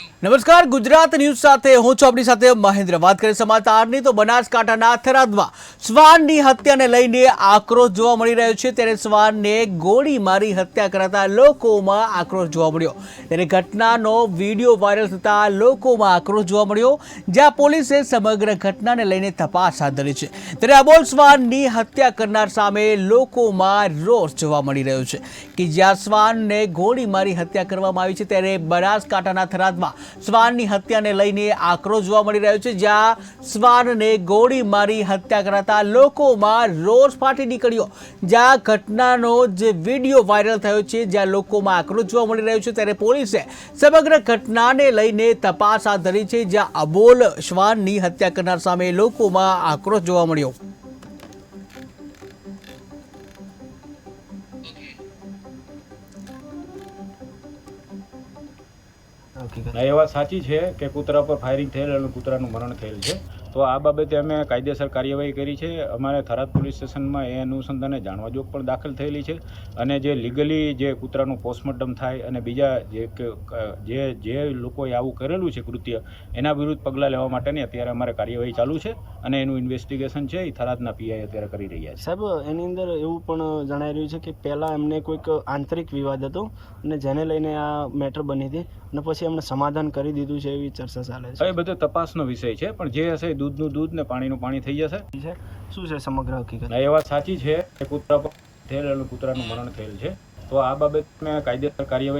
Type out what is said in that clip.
do નમસ્કાર, Gujarat news સાથે હું છું આપણી સાથે મહેન્દ્ર. વાત કરીએ સમાચારની તો બનાસકાંઠાના થરાદમાં શ્વાનની હત્યાને લઈને આક્રોશ જોવા મળી રહ્યો છે. ત્યારે શ્વાનને ગોળી મારી હત્યા કરાતા લોકોમાં આક્રોશ જોવા મળ્યો. ત્યારે ઘટનાનો વીડિયો વાયરલ થતા લોકોમાં આક્રોશ જોવા મળ્યો, જ્યાં પોલીસે સમગ્ર ઘટનાને લઈને તપાસ હાથ ધરી છે. ત્યારે અબોલ શ્વાનની હત્યા કરનાર સામે લોકોમાં રોષ જોવા મળી રહ્યો છે કે જ્યાં શ્વાનને ગોળી મારી હત્યા કરવામાં આવી છે. ત્યારે બનાસકાંઠાના થરાદમાં શ્વાનની હત્યાને લઈને આક્રોશ જોવા મળી રહ્યો છે, જ્યાં શ્વાનને ગોળી મારી હત્યા કરાતા લોકોમાં રોષ ફાટી નીકળ્યો. જ્યાં ઘટનાનો જે વીડિયો વાયરલ થયો છે, જ્યાં લોકોમાં આક્રોશ જોવા મળી રહ્યો છે, ત્યારે પોલીસે સમગ્ર ઘટનાને લઈને તપાસ હાથ ધરી છે, જ્યાં અબોલ શ્વાનની હત્યા કરનાર સામે લોકોમાં આક્રોશ જોવા મળ્યો. એ વાત સાચી છે કે કૂતરા પર ફાયરિંગ થયેલ અને કૂતરાનું મરણ થયેલ છે. તો આ બાબતે અમે કાયદેસર કાર્યવાહી કરી છે. અમારે થરાદ પોલીસ સ્ટેશનમાં એ અનુસંધાને જાણવા જોગ પણ દાખલ થયેલી છે અને જે લીગલી જે કૂતરાનું પોસ્ટમોર્ટમ થાય અને બીજા જે કે- જે જે લોકોએ આવું કરેલું છે કૃત્ય એના વિરુદ્ધ પગલાં લેવા માટેની અત્યારે અમારે કાર્યવાહી ચાલુ છે અને એનું ઇન્વેસ્ટિગેશન છે એ થરાદના પીઆઈ અત્યારે કરી રહ્યા છે. સાહેબ એની અંદર એવું પણ જણાઈ રહ્યું છે કે પહેલાં એમને કોઈક આંતરિક વિવાદ હતો અને જેને લઈને આ મેટર બની હતી અને પછી એમને સમાધાન કરી દીધું છે એવી ચર્ચા ચાલે છે. એ બધો તપાસનો વિષય છે પણ જે હશે દૂધનું દૂધ ને પાણીનું પાણી થઈ જશે. છે શું છે સમગ્ર હકીકત? એ વાત સાચી છે કે કૂતરા પર થયેલ અને કૂતરાનું મરણ થયેલ છે. તો આ બાબત મેં કાયદેસર કાર્યવાહી